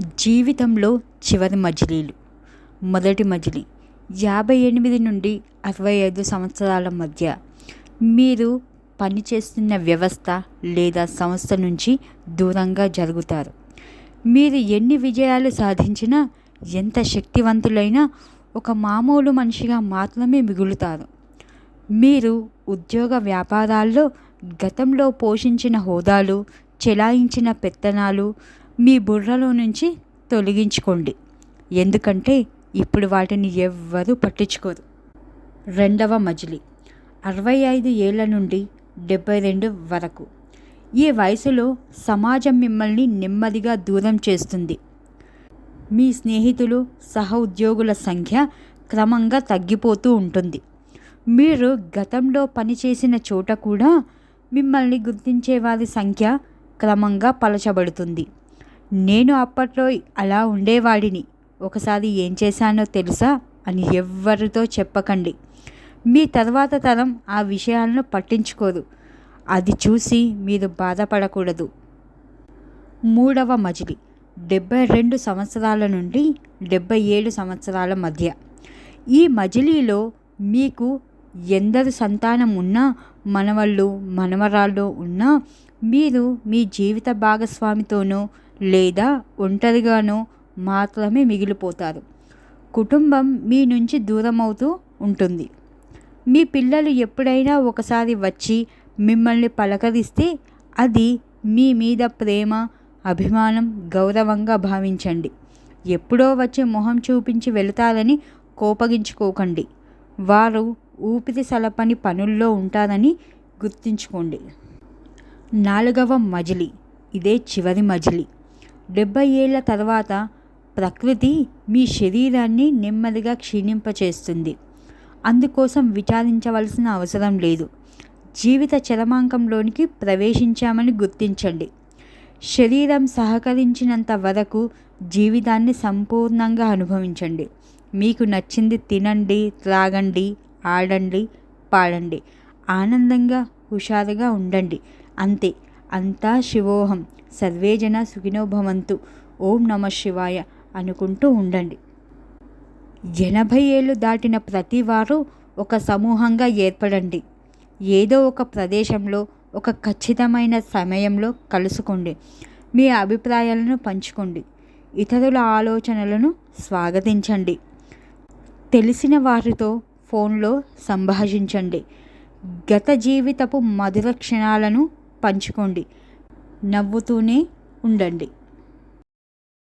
జీవితంలో చివరి మజిలీలు. మొదటి మజిలీ. యాభై ఎనిమిది నుండి అరవై ఐదు సంవత్సరాల మధ్య మీరు పనిచేస్తున్న వ్యవస్థ లేదా సంస్థ నుంచి దూరంగా జరుగుతారు. మీరు ఎన్ని విజయాలు సాధించినా ఎంత శక్తివంతులైనా ఒక మామూలు మనిషిగా మాత్రమే మిగులుతారు. మీరు ఉద్యోగ వ్యాపారాల్లో గతంలో పోషించిన హోదాలు చెలాయించిన పెత్తనాలు మీ బుర్రలో నుంచి తొలగించుకోండి. ఎందుకంటే ఇప్పుడు వాటిని ఎవ్వరూ పట్టించుకోరు. రెండవ మజిలి. అరవై ఐదు ఏళ్ళ నుండి డెబ్బై రెండు వరకు. ఈ వయసులో సమాజం మిమ్మల్ని నెమ్మదిగా దూరం చేస్తుంది. మీ స్నేహితులు సహ ఉద్యోగుల సంఖ్య క్రమంగా తగ్గిపోతూ ఉంటుంది. మీరు గతంలో పనిచేసిన చోట కూడా మిమ్మల్ని గుర్తించే వారి సంఖ్య క్రమంగా పలచబడుతుంది. నేను అప్పట్లో అలా ఉండేవాడిని. ఒకసారి ఏం చేశానో తెలుసా? అని ఎవ్వరితో చెప్పకండి. మీ తర్వాత తరం ఆ విషయాలను పట్టించుకోరు అది చూసి మీరు బాధపడకూడదు. మూడవ మజిలి. డెబ్బై రెండు సంవత్సరాల నుండి డెబ్బై ఏడు సంవత్సరాల మధ్య. ఈ మజిలీలో మీకు ఎందరు సంతానం ఉన్నా మనవళ్ళు మనవరాళ్ళు ఉన్నా మీరు మీ జీవిత భాగస్వామితోనో లేదా ఒంటరిగానో మాత్రమే మిగిలిపోతారు. కుటుంబం మీ నుంచి దూరమవుతూ ఉంటుంది. మీ పిల్లలు ఎప్పుడైనా ఒకసారి వచ్చి మిమ్మల్ని పలకరిస్తే అది మీ మీద ప్రేమ అభిమానం గౌరవంగా భావించండి. ఎప్పుడో వచ్చి మొహం చూపించి వెళతారని కోపగించుకోకండి. వారు ఊపిరి సలపని పనుల్లో ఉంటారని గుర్తుంచుకోండి. నాలుగవ మజిలీ. ఇదే చివరి మజిలీ. డెబ్బై ఏళ్ళ తర్వాత ప్రకృతి మీ శరీరాన్ని నెమ్మదిగా క్షీణింపచేస్తుంది. అందుకోసం విచారించవలసిన అవసరం లేదు. జీవిత చరమాంకంలోనికి ప్రవేశించామని గుర్తించండి. శరీరం సహకరించినంత వరకు జీవితాన్ని సంపూర్ణంగా అనుభవించండి. మీకు నచ్చింది తినండి త్రాగండి ఆడండి పాడండి. ఆనందంగా హుషారుగా ఉండండి. అంతే. అంతా శివోహం. సర్వేజన సుఖినోభవంతు ఓం నమ శివాయ అనుకుంటూ ఉండండి. ఎనభై ఏళ్ళు దాటిన ప్రతి వారు ఒక సమూహంగా ఏర్పడండి. ఏదో ఒక ప్రదేశంలో ఒక ఖచ్చితమైన సమయంలో కలుసుకోండి. మీ అభిప్రాయాలను పంచుకోండి. ఇతరుల ఆలోచనలను స్వాగతించండి. తెలిసిన వారితో ఫోన్లో సంభాషించండి. గత జీవితపు మధుర క్షణాలను పంచుకోండి. నవ్వుతూనే ఉండండి.